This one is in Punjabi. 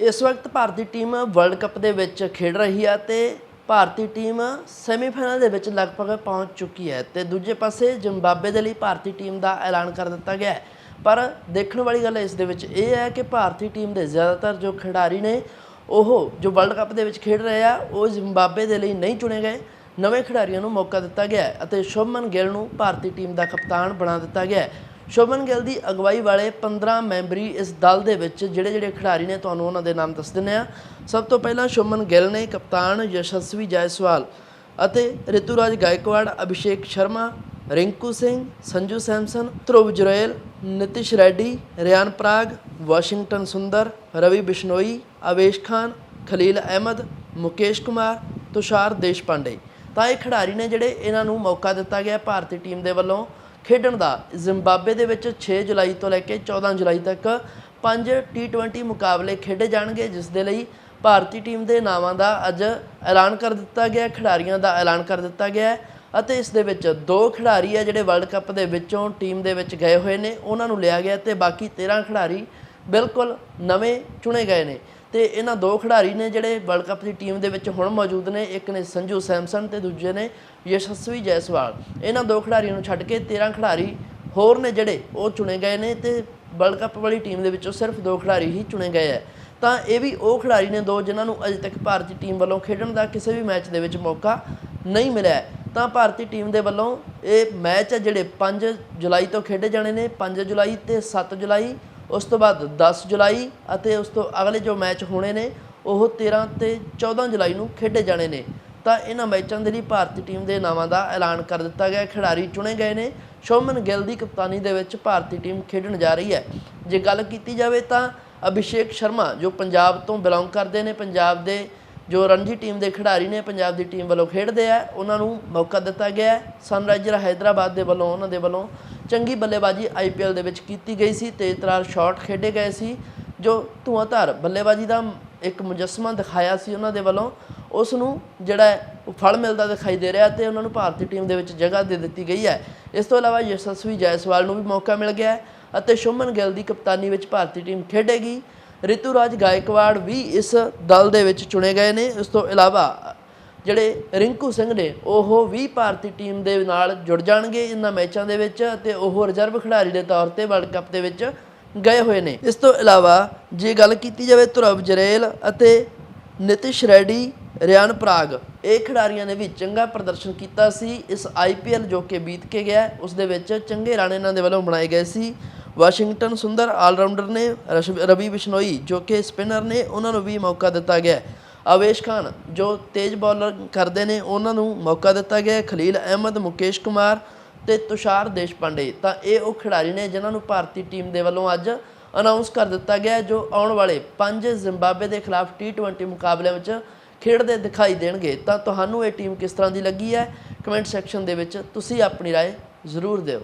ਇਸ ਵਕਤ ਭਾਰਤੀ ਟੀਮ ਵਰਲਡ ਕੱਪ ਦੇ ਵਿੱਚ ਖੇਡ ਰਹੀ ਹੈ ਤੇ ਭਾਰਤੀ ਟੀਮ ਸੈਮੀਫਾਈਨਲ ਦੇ ਵਿੱਚ ਲਗਭਗ ਪਹੁੰਚ ਚੁੱਕੀ ਹੈ ਤੇ ਦੂਜੇ ਪਾਸੇ ਜ਼ਿੰਬਾਬਵੇ ਦੇ ਲਈ ਭਾਰਤੀ ਟੀਮ ਦਾ ਐਲਾਨ ਕਰ ਦਿੱਤਾ ਗਿਆ ਹੈ। ਪਰ ਦੇਖਣ ਵਾਲੀ ਗੱਲ ਇਸ ਦੇ ਵਿੱਚ ਇਹ ਹੈ ਕਿ ਭਾਰਤੀ ਟੀਮ ਦੇ ਜ਼ਿਆਦਾਤਰ ਜੋ ਖਿਡਾਰੀ ਨੇ ਉਹ ਜੋ ਵਰਲਡ ਕੱਪ ਦੇ ਵਿੱਚ ਖੇਡ ਰਹੇ ਆ, ਉਹ ਜ਼ਿੰਬਾਬਵੇ ਦੇ ਲਈ ਨਹੀਂ ਚੁਣੇ ਗਏ। ਨਵੇਂ ਖਿਡਾਰੀਆਂ ਨੂੰ ਮੌਕਾ ਦਿੱਤਾ ਗਿਆ ਅਤੇ ਸ਼ੁਭਮਨ ਗਿੱਲ ਨੂੰ ਭਾਰਤੀ ਟੀਮ ਦਾ ਕਪਤਾਨ ਬਣਾ ਦਿੱਤਾ ਗਿਆ ਸ਼ੋਭਨ ਗਿੱਲ ਦੀ ਅਗਵਾਈ ਵਾਲੇ 15 ਮੈਂਬਰੀ ਇਸ ਦਲ ਦੇ ਵਿੱਚ ਜਿਹੜੇ ਜਿਹੜੇ ਖਿਡਾਰੀ ਨੇ, ਤੁਹਾਨੂੰ ਉਹਨਾਂ ਦੇ ਨਾਮ ਦੱਸ ਦਿੰਨੇ ਆ ਸਭ ਤੋਂ ਪਹਿਲਾਂ ਸ਼ੋਭਨ ਗਿੱਲ ਨੇ ਕਪਤਾਨ ਯਸ਼ਸਵੀ ਜਾਇਸਵਾਲ ਅਤੇ ਰਿਤੂਰਾਜ ਗਾਇਕਵਾੜ, ਅਭਿਸ਼ੇਕ ਸ਼ਰਮਾ, ਰਿੰਕੂ ਸਿੰਘ, ਸੰਜੂ ਸੈਮਸਨ, ਧਰੁਵ ਜੁਰੇਲ ਨਿਤਿਸ਼ ਰੈਡੀ, ਰਿਆਨ ਪ੍ਰਾਗ, ਵਾਸ਼ਿੰਗਟਨ ਸੁੰਦਰ, ਰਵੀ ਬਿਸ਼ਨੋਈ, ਆਵੇਸ਼ ਖਾਨ, ਖਲੀਲ ਅਹਿਮਦ, ਮੁਕੇਸ਼ ਕੁਮਾਰ, ਤੁਸ਼ਾਰ ਦੇਸ਼ਪਾਂਡੇ। ਤਾਂ ਇਹ ਖਿਡਾਰੀ ਨੇ ਜਿਹੜੇ ਇਹਨਾਂ ਨੂੰ ਮੌਕਾ ਦਿੱਤਾ ਗਿਆ ਭਾਰਤੀ ਟੀਮ ਦੇ ਵੱਲੋਂ। ਖੇਡਣ ਦਾ। ਜ਼ਿੰਬਾਬਵੇ ਦੇ ਵਿੱਚ 6 ਜੁਲਾਈ ਤੋਂ ਲੈ ਕੇ 14 ਜੁਲਾਈ ਤੱਕ ਪੰਜ T20 ਮੁਕਾਬਲੇ ਖੇਡੇ ਜਾਣਗੇ, ਜਿਸ ਦੇ ਲਈ ਭਾਰਤੀ ਟੀਮ ਦੇ ਨਾਵਾਂ ਦਾ ਅੱਜ ਐਲਾਨ ਕਰ ਦਿੱਤਾ ਗਿਆ, ਖਿਡਾਰੀਆਂ ਦਾ ਐਲਾਨ ਕਰ ਦਿੱਤਾ ਗਿਆ ਅਤੇ ਇਸ ਦੇ ਵਿੱਚ ਦੋ ਖਿਡਾਰੀ ਆ ਜਿਹੜੇ ਵਰਲਡ ਕੱਪ ਦੇ ਵਿੱਚੋਂ ਟੀਮ ਦੇ ਵਿੱਚ ਗਏ ਹੋਏ ਨੇ, ਉਹਨਾਂ ਨੂੰ ਲਿਆ ਗਿਆ ਤੇ ਬਾਕੀ 13 ਖਿਡਾਰੀ ਬਿਲਕੁਲ ਨਵੇਂ ਚੁਣੇ ਗਏ ਨੇ। ਤੇ ਇਹਨਾਂ ਦੋ ਖਿਡਾਰੀ ਨੇ ਜਿਹੜੇ ਵਰਲਡ ਕੱਪ ਦੀ ਟੀਮ ਦੇ ਵਿੱਚ ਹੁਣ ਮੌਜੂਦ ਨੇ, ਇੱਕ ਨੇ ਸੰਜੂ ਸੈਮਸਨ ਤੇ ਦੂਜੇ ਨੇ ਯਸ਼ਸਵੀ ਜੈਸਵਾਲ। ਇਹਨਾਂ ਦੋ ਖਿਡਾਰੀਆਂ ਨੂੰ ਛੱਡ ਕੇ 13 ਖਿਡਾਰੀ ਹੋਰ ਨੇ ਜਿਹੜੇ, ਉਹ ਚੁਣੇ ਗਏ ਨੇ ਤੇ ਵਰਲਡ ਕੱਪ ਵਾਲੀ ਟੀਮ ਦੇ ਵਿੱਚੋਂ ਸਿਰਫ ਦੋ ਖਿਡਾਰੀ ਹੀ ਚੁਣੇ ਗਏ ਹੈ ਤਾਂ ਇਹ ਵੀ ਉਹ ਖਿਡਾਰੀ ਨੇ ਦੋ ਜਿਨ੍ਹਾਂ ਨੂੰ ਅਜੇ ਤੱਕ ਭਾਰਤੀ ਟੀਮ ਵੱਲੋਂ ਖੇਡਣ ਦਾ ਕਿਸੇ ਵੀ ਮੈਚ ਦੇ ਵਿੱਚ ਮੌਕਾ ਨਹੀਂ ਮਿਲਿਆ ਤਾਂ ਭਾਰਤੀ ਟੀਮ ਦੇ ਵੱਲੋਂ ਇਹ ਮੈਚ ਹੈ ਜਿਹੜੇ 5 ਜੁਲਾਈ ਤੋਂ ਖੇਡੇ ਜਾਣੇ ਨੇ 5 ਜੁਲਾਈ ਤੇ 7 ਜੁਲਾਈ ਉਸ ਤੋਂ ਬਾਅਦ 10 ਜੁਲਾਈ ਅਤੇ ਉਸ ਤੋਂ ਅਗਲੇ ਜੋ ਮੈਚ ਹੋਣੇ ਨੇ, ਉਹ 13 ਤੇ 14 ਜੁਲਾਈ ਨੂੰ ਖੇਡੇ ਜਾਣੇ ਨੇ। ਤਾਂ ਇਹਨਾਂ ਮੈਚਾਂ ਦੇ ਲਈ ਭਾਰਤੀ ਟੀਮ ਦੇ ਨਾਵਾਂ ਦਾ ਐਲਾਨ ਕਰ ਦਿੱਤਾ ਗਿਆ। ਖਿਡਾਰੀ ਚੁਣੇ ਗਏ ਨੇ। ਸ਼ੋਮਨ ਗਿੱਲ ਦੀ ਕਪਤਾਨੀ ਦੇ ਵਿੱਚ ਭਾਰਤੀ ਟੀਮ ਖੇਡਣ ਜਾ ਰਹੀ ਹੈ। ਜੇ ਗੱਲ ਕੀਤੀ ਜਾਵੇ ਤਾਂ ਅਭਿਸ਼ੇਕ ਸ਼ਰਮਾ, ਜੋ ਪੰਜਾਬ ਤੋਂ ਬਿਲੋਂਗ ਕਰਦੇ ਨੇ, ਪੰਜਾਬ ਦੇ ਜੋ ਰਣਜੀ ਟੀਮ ਦੇ ਖਿਡਾਰੀ ਨੇ, ਪੰਜਾਬ ਦੀ ਟੀਮ ਵੱਲੋਂ ਖੇਡਦੇ ਆ, ਉਹਨਾਂ ਨੂੰ ਮੌਕਾ ਦਿੱਤਾ ਗਿਆ ਹੈ। ਸਨਰਾਈਜ਼ਰ ਹੈਦਰਾਬਾਦ ਦੇ ਵੱਲੋਂ, ਉਹਨਾਂ ਦੇ ਵੱਲੋਂ ਚੰਗੀ ਬੱਲੇਬਾਜ਼ੀ ਆਈਪੀਐਲ ਦੇ ਵਿੱਚ ਕੀਤੀ ਗਈ ਸੀ ਤੇਜ਼ ਤਰਾਰ ਸ਼ਾਟ ਖੇਡੇ ਗਏ ਸੀ, ਜੋ ਧੂਆਂਧਾਰ ਬੱਲੇਬਾਜ਼ੀ ਦਾ ਇੱਕ ਮੁਜਸਮਾ ਦਿਖਾਇਆ ਸੀ ਉਹਨਾਂ ਦੇ ਵੱਲੋਂ। ਉਸ ਨੂੰ ਜਿਹੜਾ ਫਲ ਮਿਲਦਾ ਦਿਖਾਈ ਦੇ ਰਿਹਾ ਤੇ ਉਹਨਾਂ ਨੂੰ ਭਾਰਤੀ ਟੀਮ ਦੇ ਵਿੱਚ ਜਗ੍ਹਾ ਦੇ ਦਿੱਤੀ ਗਈ ਹੈ। ਇਸ ਤੋਂ ਇਲਾਵਾ ਯਸ਼ਸਵੀ ਜਾਇਸਵਾਲ ਨੂੰ ਵੀ ਮੌਕਾ ਮਿਲ ਗਿਆ ਅਤੇ ਸ਼ੁਮਨ ਗਿੱਲ ਦੀ ਕਪਤਾਨੀ ਵਿੱਚ ਭਾਰਤੀ ਟੀਮ ਖੇਡੇਗੀ। ਰਿਤੂਰਾਜ ਗਾਇਕਵਾੜ ਵੀ ਇਸ ਦਲ ਦੇ ਵਿੱਚ ਚੁਣੇ ਗਏ ਨੇ। ਇਸ ਤੋਂ ਇਲਾਵਾ ਜਿਹੜੇ ਰਿੰਕੂ ਸਿੰਘ ਨੇ, ਉਹ ਵੀ ਭਾਰਤੀ ਟੀਮ ਦੇ ਨਾਲ ਜੁੜ ਜਾਣਗੇ ਇਹਨਾਂ ਮੈਚਾਂ ਦੇ ਵਿੱਚ ਅਤੇ ਉਹ ਰਿਜ਼ਰਵ ਖਿਡਾਰੀ ਦੇ ਤੌਰ ਤੇ ਵਰਲਡ ਕੱਪ ਦੇ ਵਿੱਚ ਗਏ ਹੋਏ ਨੇ। ਇਸ ਤੋਂ ਇਲਾਵਾ ਜੇ ਗੱਲ ਕੀਤੀ ਜਾਵੇ ਧੁਰਵ ਜਰੇਲ ਅਤੇ ਨਿਤਿਸ਼ ਰੈਡੀ, ਰਿਆਨ ਪ੍ਰਾਗ, ਇਹ ਖਿਡਾਰੀਆਂ ਨੇ ਵੀ ਚੰਗਾ ਪ੍ਰਦਰਸ਼ਨ ਕੀਤਾ ਸੀ। ਇਸ ਆਈਪੀਐਲ ਜੋ ਕਿ ਬੀਤ ਕੇ ਗਿਆ, ਉਸ ਦੇ ਵਿੱਚ ਚੰਗੇ ਰਨ ਇਹਨਾਂ ਦੇ ਵੱਲੋਂ ਬਣਾਏ ਗਏ ਸੀ। ਵਾਸ਼ਿੰਗਟਨ ਸੁੰਦਰ ਆਲਰਾਊਂਡਰ ਨੇ, ਰਸ਼- ਰਵੀ ਬਿਸ਼ਨੋਈ ਜੋ ਕਿ ਸਪਿਨਰ ਨੇ, ਉਹਨਾਂ ਨੂੰ ਵੀ ਮੌਕਾ ਦਿੱਤਾ ਗਿਆ। ਹੈ। ਅਵੇਸ਼ ਖਾਨ ਜੋ ਤੇਜ਼ ਬੌਲਰ ਕਰਦੇ ਨੇ ਉਹਨਾਂ ਨੂੰ ਮੌਕਾ ਦਿੱਤਾ ਗਿਆ ਹੈ। ਖਲੀਲ ਅਹਿਮਦ ਮੁਕੇਸ਼ ਕੁਮਾਰ ਤੇ ਤੁਸ਼ਾਰ ਦੇਸ਼ਪਾਂਡੇ ਤਾਂ ਇਹ ਉਹ ਖਿਡਾਰੀ ਨੇ ਜਿਨ੍ਹਾਂ ਨੂੰ ਭਾਰਤੀ ਟੀਮ ਦੇ ਵੱਲੋਂ ਅੱਜ ਅਨਾਉਂਸ ਕਰ ਦਿੱਤਾ ਗਿਆ ਹੈ, ਜੋ ਆਉਣ ਵਾਲੇ ਪੰਜ ਜ਼ਿੰਬਾਬਵੇ ਦੇ ਖਿਲਾਫ T20 ਮੁਕਾਬਲਿਆਂ ਵਿੱਚ ਖੇਡਦੇ ਦਿਖਾਈ ਦੇਣਗੇ ਤਾਂ ਤੁਹਾਨੂੰ ਇਹ ਟੀਮ ਕਿਸ ਤਰ੍ਹਾਂ ਦੀ ਲੱਗੀ ਹੈ ਕਮੈਂਟ ਸੈਕਸ਼ਨ ਦੇ ਵਿੱਚ ਤੁਸੀਂ ਆਪਣੀ رائے ਜ਼ਰੂਰ ਦਿਓ